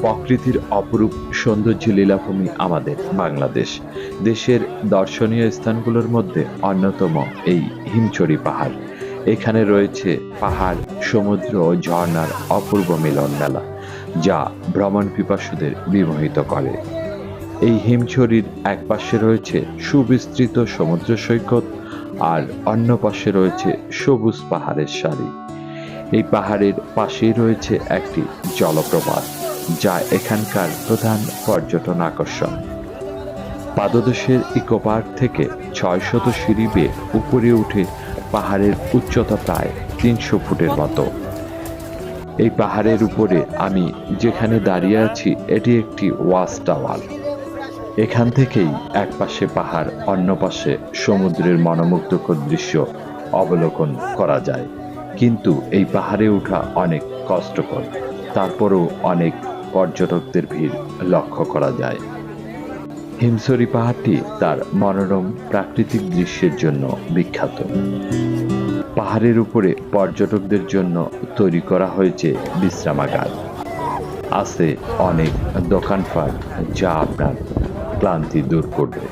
প্রকৃতির অপরূপ সৌন্দর্য লীলাভূমি আমাদের বাংলাদেশ। দেশের দর্শনীয় স্থানগুলোর মধ্যে অন্যতম এই হিমছড়ি পাহাড়। এখানে রয়েছে পাহাড়, সমুদ্র ও ঝর্ণার অপূর্ব মিলন মেলা, যা ভ্রমণ পিপাসুদের বিমোহিত করে। এই হিমছড়ির এক পাশে রয়েছে সুবিস্তৃত সমুদ্র সৈকত আর অন্য পাশে রয়েছে সবুজ পাহাড়ের সারি। এই পাহাড়ের পাশেই রয়েছে একটি জলপ্রপাত। যা এখানকার প্রধান পর্যটন আকর্ষণ। পাদদেশের ইকো পার্ক থেকে ছয় শত সিঁড়ি বেয়ে উপরে উঠে পাহাড়ের উচ্চতা প্রায় তিনশো ফুটের মতো। এই পাহাড়ের উপরে আমি যেখানে দাঁড়িয়ে আছি, এটি একটি ওয়াচ টাওয়ার। এখান থেকেই এক পাশে পাহাড়, অন্য পাশে সমুদ্রের মনোমুগ্ধকর দৃশ্য অবলোকন করা যায়। কিন্তু এই পাহাড়ে ওঠা অনেক কষ্টকর, তারপরও অনেক পর্যটকদের ভিড় লক্ষ্য করা যায়। হিমসরি পাহাড়টি তার মনোরম প্রাকৃতিক দৃশ্যের জন্য বিখ্যাত। পাহাড়ের উপরে পর্যটকদের জন্য তৈরি করা হয়েছে বিশ্রামাগার। আছে অনেক দোকানপাট যা আপনার ক্লান্তি দূর করবে।